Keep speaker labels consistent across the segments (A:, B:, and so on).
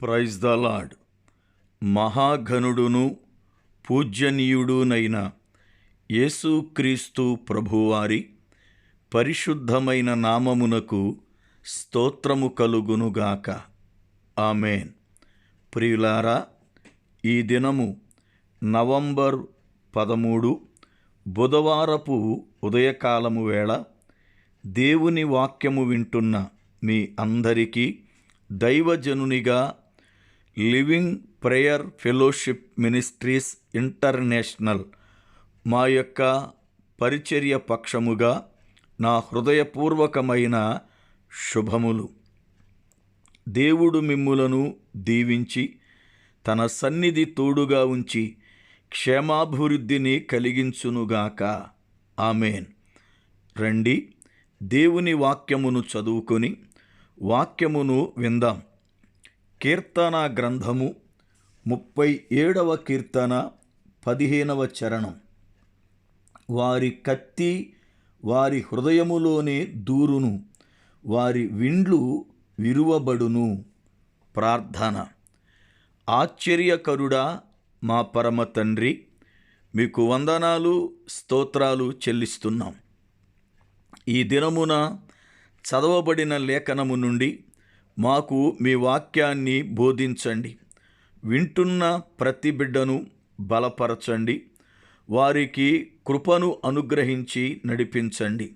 A: Praise the lord మహాఘనుడును పూజ్యనీయుడునైన యేసుక్రీస్తు ప్రభువారి పరిశుద్ధమైన నామమునకు స్తోత్రము కలుగునుగాక. ఆమెన్. ప్రియులారా ఈ దినము నవంబర్ పదమూడు బుధవారపు ఉదయకాలము వేళ దేవుని వాక్యము వింటున్న మీ అందరికీ దైవజనునిగా living prayer fellowship ministries international. మా యొక్క పరిచర్య పక్షముగా నా హృదయపూర్వకమైన శుభములు. దేవుడు మిమ్ములను దీవించి తన సన్నిధి తోడుగా ఉంచి క్షేమాభివృద్ధిని కలిగించునుగాక. ఆమెన్. రండి దేవుని వాక్యమును చదువుకొని వాక్యమును విందాం. కీర్తన గ్రంథము ముప్పై ఏడవ కీర్తన పదిహేనవ చరణం. వారి కత్తి వారి హృదయములోనే దూరును వారి విండ్లు విరువబడును. ప్రార్థన. ఆశ్చర్యకరుడా మా పరమ తండ్రి మీకు వందనాలు స్తోత్రాలు చెల్లిస్తున్నాం. ఈ దినమున చదవబడిన లేఖనము నుండి మాకు మీ వాక్యాన్ని బోధించండి. వింటున్న ప్రతి బిడ్డను బలపరచండి. వారికి కృపను అనుగ్రహించి నడిపించండి.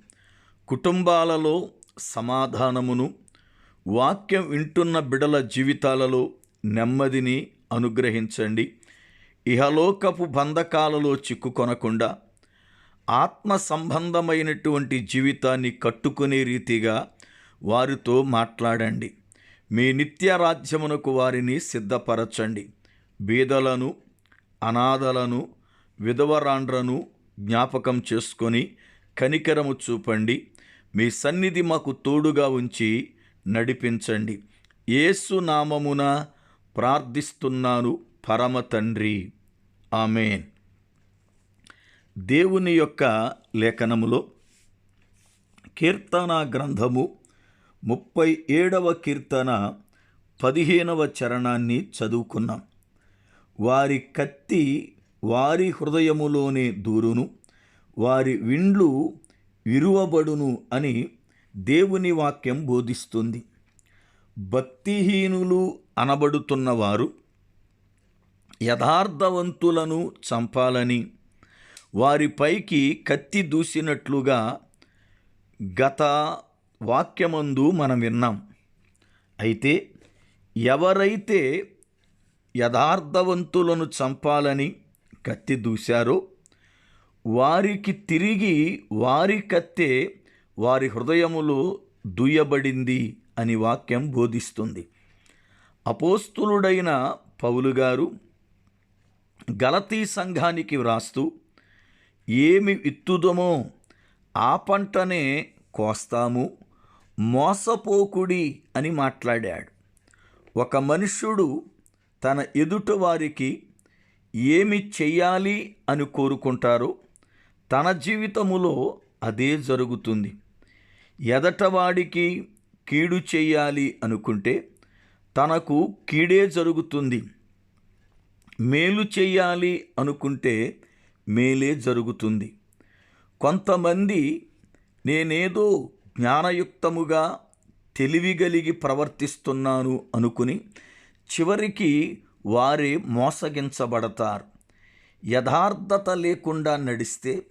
A: కుటుంబాలలో సమాధానమును వాక్యం వింటున్న బిడల జీవితాలలో నెమ్మదిని అనుగ్రహించండి. ఇహలోకపు బంధకాలలో చిక్కుకొనకుండా ఆత్మ సంబంధమైనటువంటి జీవితాన్ని కట్టుకునే రీతిగా వారితో మాట్లాడండి. మీ నిత్య రాజ్యమునకు వారిని సిద్ధపరచండి. బీదలను అనాథలను విధవరాండ్రను జ్ఞాపకం చేసుకొని కనికరము చూపండి. మీ సన్నిధి మాకు తోడుగా ఉంచి నడిపించండి. యేసు నామమున ప్రార్థిస్తున్నాను పరమ తండ్రి. ఆమెన్. దేవుని యొక్క లేఖనములో కీర్తన గ్రంథము ముప్పై ఏడవ కీర్తన పదిహేనవ చరణాన్ని చదువుకున్నాం. వారి కత్తి వారి హృదయములోనే దూరును వారి విండ్లు విరువబడును అని దేవుని వాక్యం బోధిస్తుంది. భక్తిహీనులు అనబడుతున్నవారు యథార్థవంతులను చంపాలని వారిపైకి కత్తి దూసినట్లుగా గత వాక్యమందు మనం విన్నాం. అయితే ఎవరైతే యథార్థవంతులను చంపాలని కత్తి దూశారో వారికి తిరిగి వారి కత్తే వారి హృదయములో దూయబడింది అని వాక్యం బోధిస్తుంది. అపోస్తులుడైన పౌలు గారు గలతీ సంఘానికి వ్రాస్తూ ఏమి విత్తుదమో ఆ పంటనే కోస్తాము మోసపోకుడి అని మాట్లాడాడు. ఒక మనుష్యుడు తన ఎదుట వారికి ఏమి చెయ్యాలి అని కోరుకుంటారో తన జీవితములో అదే జరుగుతుంది. ఎదటవాడికి కీడు చెయ్యాలి అనుకుంటే తనకు కీడే జరుగుతుంది. మేలు చెయ్యాలి అనుకుంటే మేలే జరుగుతుంది. కొంతమంది నేనేదో జ్ఞానయుక్తముగా తెలివిగలిగి ప్రవర్తిస్తున్నాను అనుకుని చివరికి వారే మోసగించబడతారు. యథార్థత లేకుండా నడిస్తే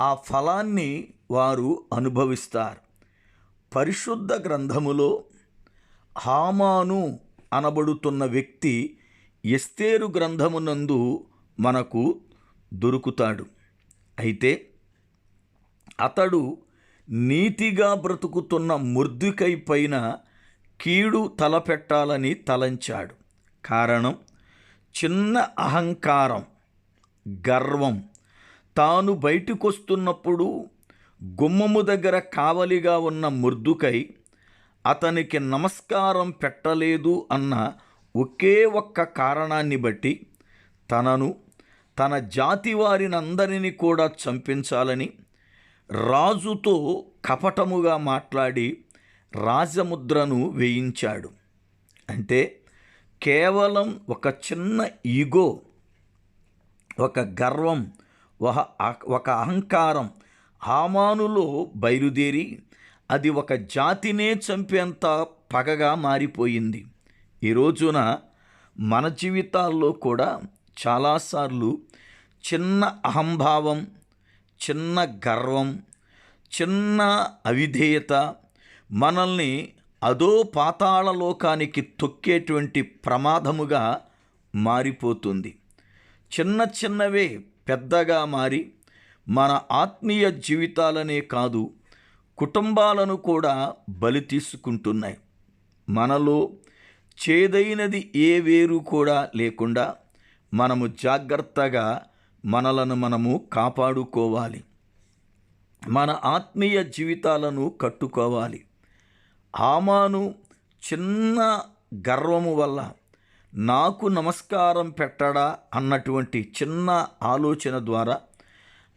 A: ఆ ఫలాన్ని వారు అనుభవిస్తారు. పరిశుద్ధ గ్రంథములో హామాను అనబడుతున్న వ్యక్తి ఎస్తేరు గ్రంథమునందు మనకు దొరుకుతాడు. అయితే అతడు నీతిగా బ్రతుకుతున్న ముర్దుకై పైన కీడు తలపెట్టాలని తలంచాడు. కారణం చిన్న అహంకారం గర్వం. తాను బయటికొస్తున్నప్పుడు గుమ్మము దగ్గర కావలిగా ఉన్న ముర్దుకై అతనికి నమస్కారం పెట్టలేదు అన్న ఒకే ఒక్క కారణాన్ని బట్టి తనను తన జాతి వారినందరినీ కూడా చంపించాలని రాజుతో కపటముగా మాట్లాడి రాజముద్రను వేయించాడు. అంటే కేవలం ఒక చిన్న ఈగో ఒక గర్వం ఒక ఒక అహంకారం హామానులో బయలుదేరి అది ఒక జాతినే చంపేంత పగగా మారిపోయింది. ఈ రోజున మన జీవితాల్లో కూడా చాలాసార్లు చిన్న అహంభావం చిన్న గర్వం చిన్న అవిధేయత మనల్ని అదో పాతాళ లోకానికి తొక్కేటువంటి ప్రమాదముగా మారిపోతుంది. చిన్న చిన్నవే పెద్దగా మారి మన ఆత్మీయ జీవితాలనే కాదు కుటుంబాలను కూడా బలి తీసుకుంటున్నాయి. మనలో చేదైనది ఏ వేరు కూడా లేకుండా మనము జాగ్రత్తగా మనలను మనము కాపాడుకోవాలి. మన ఆత్మీయ జీవితాలను కట్టుకోవాలి. ఆమాను చిన్న గర్వము వల్ల నాకు నమస్కారం పెట్టడా అన్నటువంటి చిన్న ఆలోచన ద్వారా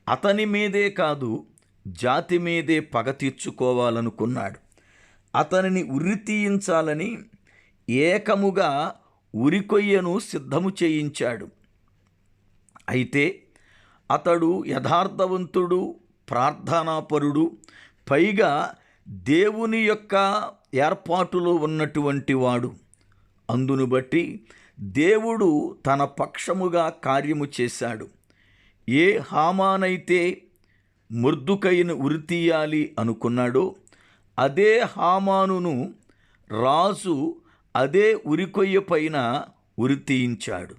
A: అతని మీదే కాదు జాతి మీదే పగ తీర్చుకోవాలనుకున్నాడు. అతనిని ఉరి తీయించాలని ఏకముగా ఉరికొయ్యను సిద్ధము చేయించాడు. అయితే అతడు యథార్థవంతుడు ప్రార్థనాపరుడు పైగా దేవుని యొక్క ఏర్పాటులో ఉన్నటువంటి వాడు. అందును బట్టి దేవుడు తన పక్షముగా కార్యము చేశాడు. ఏ హామానైతే ముర్దుకైన ఉరితీయాలి అనుకున్నాడో అదే హామానును రాజు అదే ఉరికొయ్య పైన ఉరితీయించాడు.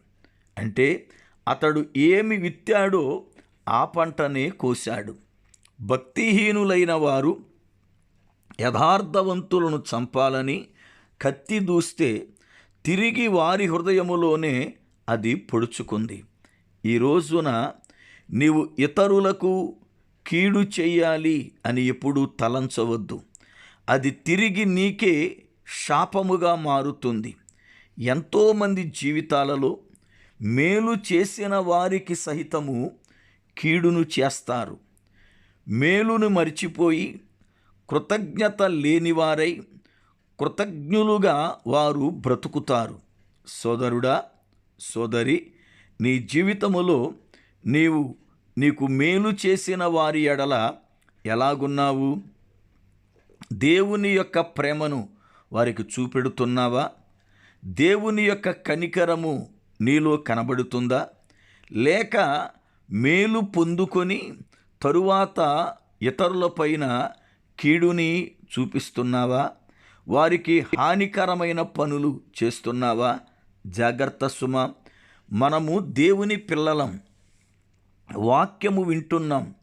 A: అంటే అతడు ఏమి విత్తాడో ఆ పంటనే కోశాడు. భక్తిహీనులైన వారు యథార్థవంతులను చంపాలని కత్తి దూస్తే తిరిగి వారి హృదయములోనే అది పొడుచుకుంది. ఈ రోజున నీవు ఇతరులకు కీడు చెయ్యాలి అని ఎప్పుడూ తలంచవద్దు. అది తిరిగి నీకే శాపముగా మారుతుంది. ఎంతోమంది జీవితాలలో మేలు చేసిన వారికి సహితము కీడును చేస్తారు. మేలును మరిచిపోయి కృతజ్ఞత లేనివారై కృతజ్ఞులుగా వారు బ్రతుకుతారు. సోదరుడా సోదరి నీ జీవితములో నీవు నీకు మేలు చేసిన వారి ఎడల ఎలాగున్నావు? దేవుని యొక్క ప్రేమను వారికి చూపెడుతున్నావా? దేవుని యొక్క కనికరము నీలో కనబడుతుందా? లేక మేలు పొందుకొని తరువాత ఇతరులపైన కీడుని చూపిస్తున్నావా? వారికి హానికరమైన పనులు చేస్తున్నావా? జాగ్రత్త సుమ. మనము దేవుని పిల్లలం. వాక్యము వింటున్నాం.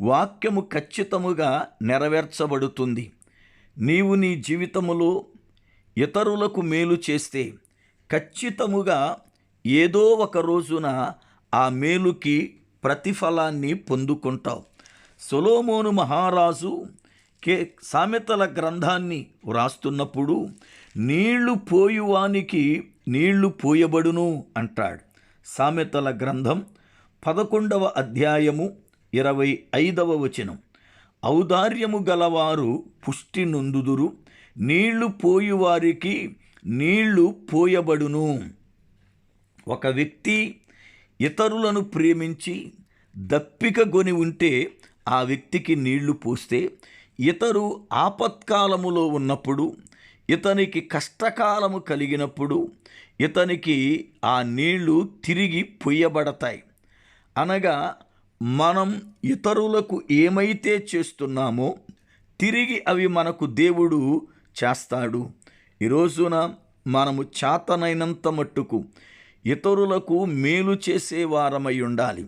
A: వాక్యము ఖచ్చితముగా నెరవేర్చబడుతుంది. నీవు నీ జీవితములో ఇతరులకు మేలు చేస్తే ఖచ్చితముగా ఏదో ఒక రోజున ఆ మేలుకి ప్రతిఫలాన్ని పొందుకుంటావు. సొలోమోను మహారాజు కే సామెతల గ్రంథాన్ని వ్రాస్తున్నప్పుడు నీళ్ళు పోయువానికి నీళ్ళు పోయబడును అంటాడు. సామెతల గ్రంథం పదకొండవ అధ్యాయము ఇరవై ఐదవ వచనం. ఔదార్యము గలవారు పుష్టి నొందుదురు నీళ్ళు పోయువారికి నీళ్ళు పోయబడును ఒక వ్యక్తి ఇతరులను ప్రేమించి దప్పిక గొని ఉంటే ఆ వ్యక్తికి నీళ్ళు పోస్తే ఇతరు ఆపత్కాలములో ఉన్నప్పుడు ఇతనికి కష్టకాలము కలిగినప్పుడు ఇతనికి ఆ నీళ్ళు తిరిగి పొయ్యబడతాయి. అనగా మనం ఇతరులకు ఏమైతే చేస్తున్నామో తిరిగి అవి మనకు దేవుడు చేస్తాడు. ఈరోజున మనము చేతనైనంత మట్టుకు ఇతరులకు మేలు చేసేవారమై ఉండాలి.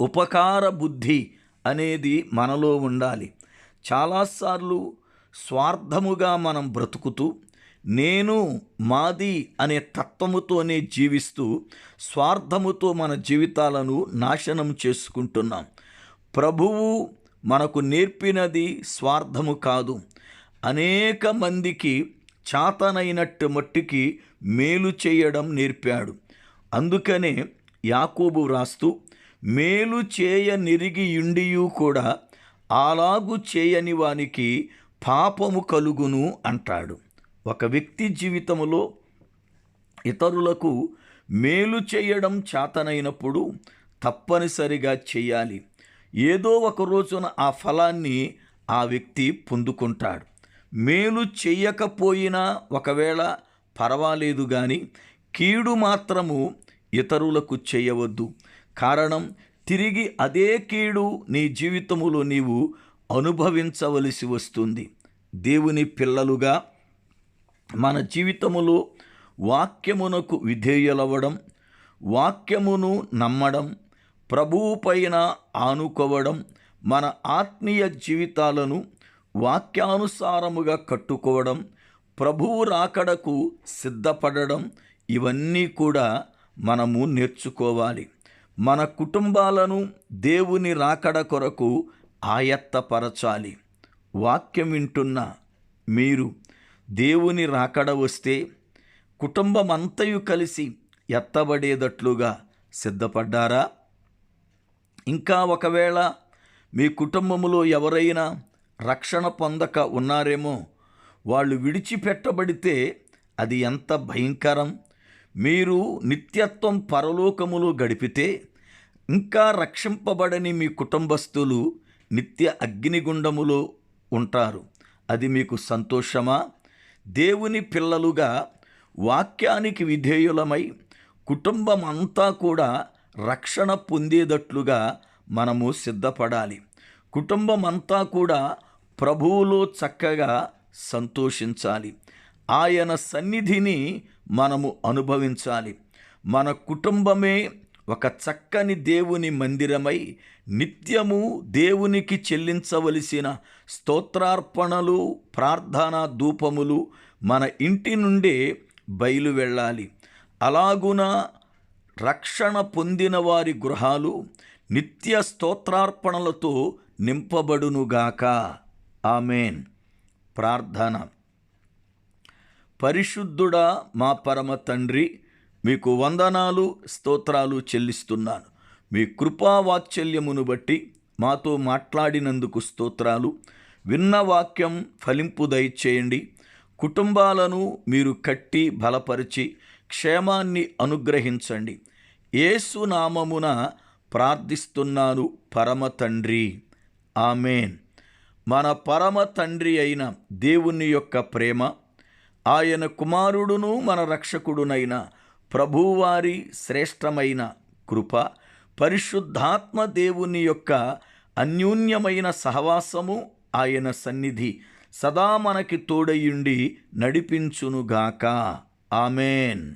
A: ఉపకార బుద్ధి అనేది మనలో ఉండాలి. చాలాసార్లు స్వార్థముగా మనం బ్రతుకుతూ నేను మాది అనే తత్వముతోనే జీవిస్తూ స్వార్థముతో మన జీవితాలను నాశనం చేసుకుంటున్నాం. ప్రభువు మనకు నేర్పినది స్వార్థము కాదు. అనేక మందికి చాతనైనట్టు మట్టికి మేలు చేయడం నేర్పాడు. అందుకనే యాకోబు వ్రాస్తూ మేలు చేయ నిరిగి కూడా అలాగు చేయని వానికి పాపము కలుగును అంటాడు. ఒక వ్యక్తి జీవితంలో ఇతరులకు మేలు చేయడం చేతనైనప్పుడు తప్పనిసరిగా చేయాలి. ఏదో ఒక రోజున ఆ ఫలాన్ని ఆ వ్యక్తి పొందుకుంటాడు. మేలు చేయకపోయినా ఒకవేళ పర్వాలేదు కానీ కీడు మాత్రము ఇతరులకు చేయవద్దు. కారణం తిరిగి అదే కీడు నీ జీవితములో నీవు అనుభవించవలసి వస్తుంది. దేవుని పిల్లలుగా మన జీవితములో వాక్యమునకు విధేయులవ్వడం వాక్యమును నమ్మడం ప్రభువు పైన ఆనుకోవడం మన ఆత్మీయ జీవితాలను వాక్యానుసారముగా కట్టుకోవడం ప్రభువు రాకడకు సిద్ధపడడం ఇవన్నీ కూడా మనము నేర్చుకోవాలి. మన కుటుంబాలను దేవుని రాకడ కొరకు ఆయత్తపరచాలి. వాక్యం వింటున్న మీరు దేవుని రాకడ వస్తే కుటుంబం అంతయు కలిసి ఎత్తబడేటట్లుగా సిద్ధపడ్డారా? ఇంకా ఒకవేళ మీ కుటుంబంలో ఎవరైనా రక్షణ పొందక ఉన్నారేమో వాళ్ళు విడిచిపెట్టబడితే అది ఎంత భయంకరం. మీరు నిత్యత్వం పరలోకములో గడిపితే ఇంకా రక్షింపబడని మీ కుటుంబస్తులు నిత్య అగ్నిగుండములో ఉంటారు. అది మీకు సంతోషమా? దేవుని పిల్లలుగా వాక్యానికి విధేయులమై కుటుంబం అంతా కూడా రక్షణ పొందేటట్లుగా మనము సిద్ధపడాలి. కుటుంబం అంతా కూడా ప్రభువులో చక్కగా సంతోషించాలి. ఆయన సన్నిధిని మనము అనుభవించాలి. మన కుటుంబమే ఒక చక్కని దేవుని మందిరమై నిత్యము దేవునికి చెల్లించవలసిన స్తోత్రార్పణలు ప్రార్థనా ధూపములు మన ఇంటి నుండే బయలు వెళ్ళాలి. అలాగున రక్షణ పొందిన వారి గృహాలు నిత్య స్తోత్రార్పణలతో నింపబడునుగాక. ఆమెన్. ప్రార్థన. పరిశుద్ధుడా మా పరమ తండ్రి మీకు వందనాలు స్తోత్రాలు చెల్లిస్తున్నాను. మీ కృపావాత్సల్యమును బట్టి మాతో మాట్లాడినందుకు స్తోత్రాలు. విన్న వాక్యం ఫలింపు దయచేయండి. కుటుంబాలను మీరు కట్టి బలపరిచి క్షేమాన్ని అనుగ్రహించండి. ఏసునామమున ప్రార్థిస్తున్నాను పరమ తండ్రి. ఆమెన్. మన పరమ తండ్రి అయిన దేవుని యొక్క ప్రేమ ఆయన కుమారుడును మన రక్షకుడునైన ప్రభువారి శ్రేష్టమైన కృప పరిశుద్ధాత్మ దేవుని యొక్క అన్యోన్యమైన సహవాసము ఆయన సన్నిధి సదా మనకి తోడయుండి నడిపించునుగాక. ఆమెన్.